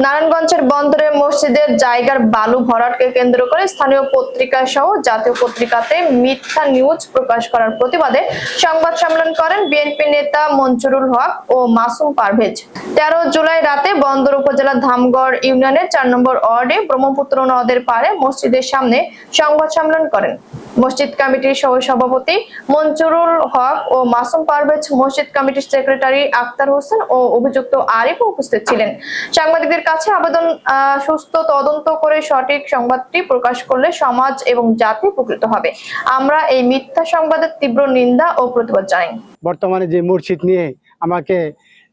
নারায়ণগঞ্জের বন্দরে মসজিদের জায়গার বালু ভরাটকে কেন্দ্র করে স্থানীয় পত্রিকা সহ জাতীয় পত্রিকাতে মিথ্যা নিউজ প্রকাশ করার প্রতিবাদে সংবাদ সম্মেলন করেন বিএনপি নেতা মঞ্জুরুল হক ও মাসুম পারভেজ। তেরো জুলাই রাতে বন্দর উপজেলার ধামগড় ইউনিয়নের চার নম্বর ওয়ার্ডে ব্রহ্মপুত্র নদের পাড়ে মসজিদের সামনে সংবাদ সম্মেলন করেন। মসজিদ কমিটির সহ সভাপতি মঞ্জুরুল হক ও মাসুম পারভেজ মসজিদ কমিটির সেক্রেটারি আক্তার হোসেন ও অভিযুক্ত আরিফ উপস্থিত ছিলেন। সাংবাদিকদের কাছে আবেদন সুস্থ তদন্ত করে সঠিক সংবাদটি প্রকাশ করলে সমাজ এবং জাতি উপকৃত হবে। আমরা এই মিথ্যা সংবাদের তীব্র নিন্দা ও প্রতিবাদ জানাই। বর্তমানে যে মসজিদ নিয়ে আমাকে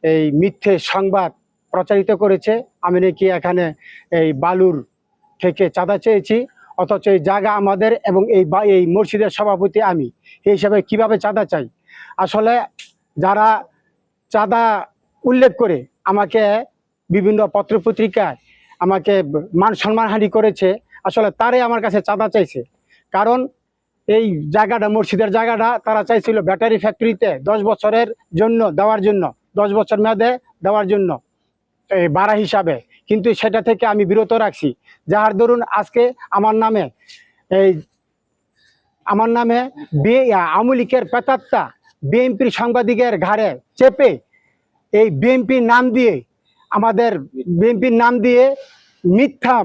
এই মিথ্যে সংবাদ প্রচারিত করেছে, আমি নাকি এখানে এই বালুর থেকে চাঁদা চেয়েছি, অথচ এই জায়গা আমাদের এবং এই এই মসজিদের সভাপতি আমি। এই হিসাবে কীভাবে চাঁদা চাই? আসলে যারা চাঁদা উল্লেখ করে আমাকে বিভিন্ন পত্রপত্রিকায় আমাকে মান সম্মানহানি করেছে। আসলে তারাই আমার কাছে চাঁদা চাইছে। কারণ এই জায়গাটা, মসজিদের জায়গাটা তারা চাইছিল ব্যাটারি ফ্যাক্টরিতে দশ বছরের জন্য দেওয়ার জন্য, দশ বছর মেয়াদে দেওয়ার জন্য, এই ভাড়া হিসাবে। কিন্তু সেটা থেকে আমি বিরত রাখছি। যার দরুন আজকে আমার নামে এই আমার নামে আওয়ামী লীগের পেতাত্তা বিএনপির সাংবাদিকের ঘাড়ে চেপে এই বিএনপির নাম দিয়ে আমাদের বিএনপির নাম দিয়ে মিথ্যা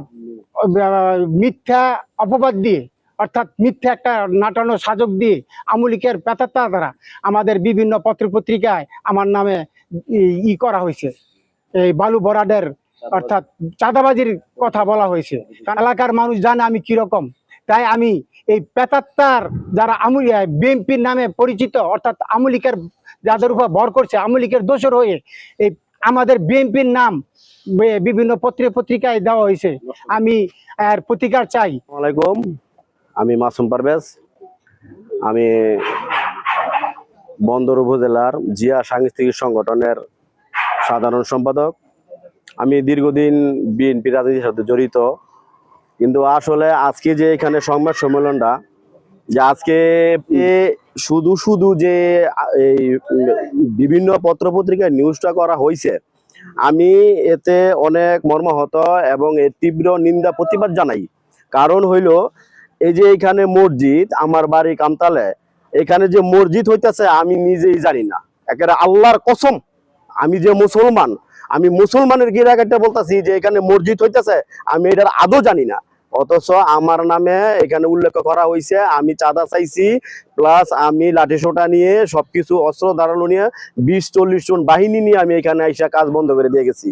মিথ্যা অপবাদ দিয়ে, অর্থাৎ মিথ্যা একটা নাটানো সাজক দিয়ে আমলিকের পেতাত্তা দ্বারা আমাদের বিভিন্ন পত্রপত্রিকায় আমার নামে ই- করা হয়েছে। এই বালু বরাডের অর্থাৎ চাঁদাবাজির কথা বলা হয়েছে। এলাকার মানুষ জানে আমি কীরকম। তাই আমি এই পেতাত্তার যারা আমুল বিএনপির নামে পরিচিত, অর্থাৎ আমলিকের যাদের উপর ভর করছে আমলিকের দোষর হয়ে এই আমাদের বিএনপির নাম বিভিন্ন পত্রিকা পত্রিকায় দেওয়া হয়েছে। আমি এর প্রতিকার চাই। আসসালামাইকুম আমি মাসুম পারভেজ। আমি বন্দর উপজেলার জিয়া সাংস্কৃতিক সংগঠনের সাধারণ সম্পাদক। আমি দীর্ঘদিন বিএনপি রাজনীতির সাথে জড়িত। কিন্তু আসলে আজকে যে এখানে সংবাদ সম্মেলনটা যে আজকে শুধু শুধু যে এই বিভিন্ন পত্রপত্রিকায় নিউজটা করা হয়েছে আমি এতে অনেক মর্মাহত এবং এর তীব্র নিন্দা, প্রতিবাদ জানাই। কারণ হইল, এই যে এখানে মসজিদ, আমার বাড়ি কামতালে, এখানে যে মসজিদ হইতেছে, আমি নিজেই জানি না। একেবারে আল্লাহর কসম, আমি যে মুসলমান, আমি মুসলমানের গিরাগাটা বলতেছি যে এখানে মসজিদ হইতেছে, আমি এটার আদৌ জানি না। অথচ আমার নামে এখানে উল্লেখ করা হয়েছে আমি চাঁদা চাইছি, প্লাস আমি লাঠি সোটা নিয়ে সবকিছু অস্ত্র ধারালো নিয়ে বিশ চল্লিশ জন বাহিনী নিয়ে আমি এখানে আইসা কাজ বন্ধ করে দিয়ে গেছি।